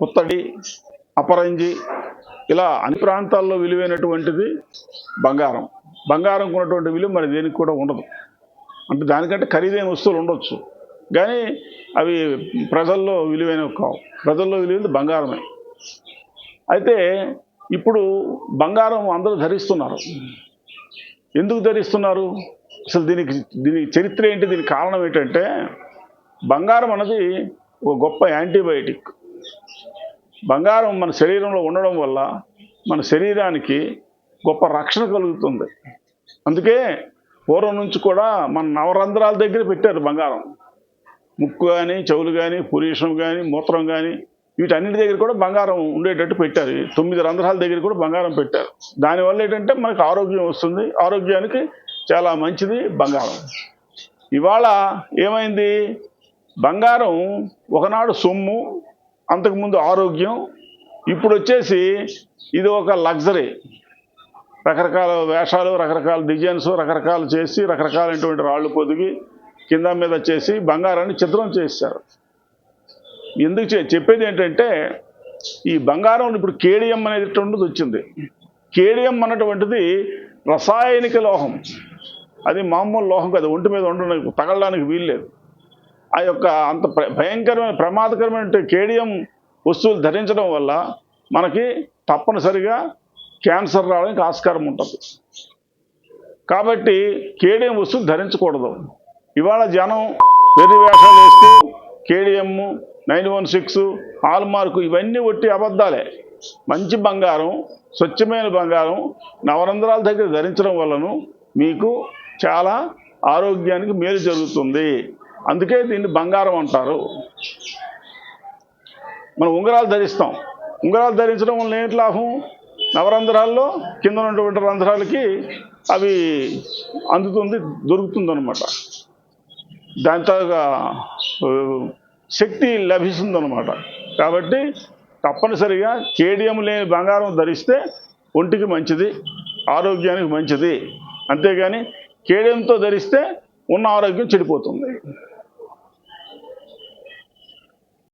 కుత్తడి అపరంజి ఇలా అన్ని ప్రాంతాల్లో విలువైనటువంటిది బంగారం. బంగారం ఉన్నటువంటి విలువ మరి దేనికి కూడా ఉండదు. అంటే దానికంటే ఖరీదైన వస్తువులు ఉండొచ్చు. కానీ అవి ప్రజల్లో విలువైనవి కావు. ప్రజల్లో విలువైనది బంగారమే. అయితే ఇప్పుడు బంగారం అందరూ ధరిస్తున్నారు. ఎందుకు ధరిస్తున్నారు? అసలు దీనికి దీని చరిత్ర ఏంటి? దీనికి కారణం ఏంటంటే బంగారం అన్నది ఒక గొప్ప యాంటీబయాటిక్. బంగారం మన శరీరంలో ఉండడం వల్ల మన శరీరానికి గొప్ప రక్షణ కలుగుతుంది. అందుకే పూర్వం నుంచి కూడా మన నవరంధ్రాల దగ్గర పెట్టారు బంగారం. ముక్కు కానీ చెవులు కానీ పురీషం కానీ మూత్రం కానీ వీటన్నిటి దగ్గర కూడా బంగారం ఉండేటట్టు పెట్టారు. తొమ్మిది రంధ్రాల దగ్గర కూడా బంగారం పెట్టారు. దానివల్ల ఏంటంటే మనకు ఆరోగ్యం వస్తుంది. ఆరోగ్యానికి చాలా మంచిది బంగారం. ఇవాళ ఏమైంది? బంగారం ఒకనాడు సొమ్ము అంతకుముందు ఆరోగ్యం ఇప్పుడు వచ్చేసి ఇది ఒక లగ్జరీ. రకరకాల వేషాలు రకరకాల డిజైన్స్ రకరకాలు చేసి రకరకాలైనటువంటి రాళ్ళు పొదిగి కింద మీద చేసి బంగారాన్ని చిత్రం చేశారు. ఎందుకు చెప్పేది ఏంటంటే ఈ బంగారం ఇప్పుడు కేడియం అనేటువంటిది వచ్చింది. కేడియం అన్నటువంటిది రసాయనిక లోహం. అది మామూలు లోహం కదా ఒంటి మీద ఉండడానికి తగలడానికి వీల్లేదు. ఆ యొక్క అంత ప్ర- భయంకరమైన ప్రమాదకరమైన కేడియం వస్తువులు ధరించడం వల్ల మనకి తప్పనిసరిగా క్యాన్సర్ రావడానికి ఆస్కారం ఉంటుంది. కాబట్టి కేడియం వస్తువులు ధరించకూడదు. ఇవాళ జనం వెర్రి వేషాలు వేస్తూ KDM nine one six hallmark ఇవన్నీ ఒట్టి అబద్ధాలే. మంచి బంగారం స్వచ్ఛమైన బంగారం నవరంధ్రాల దగ్గర ధరించడం వలన మీకు చాలా ఆరోగ్యానికి మేలు జరుగుతుంది. అందుకే దీన్ని బంగారం అంటారు. మనం ఉంగరాలు ధరిస్తాం. ఉంగరాలు ధరించడం వల్ల ఏంటి లాభం? నవరంధ్రాల్లో కింద ఉన్నటువంటి రంధ్రాలకి అవి అందుతుంది దొరుకుతుంది అనమాట దాంతో ఆ, శక్తి లభిస్తుందన్నమాట. కాబట్టి తప్పనిసరిగా కేడియం లేని బంగారం ధరిస్తే ఒంటికి మంచిది ఆరోగ్యానికి మంచిది. అంతేగాని కేడియంతో ధరిస్తే ఉన్న ఆరోగ్యం చెడిపోతుంది.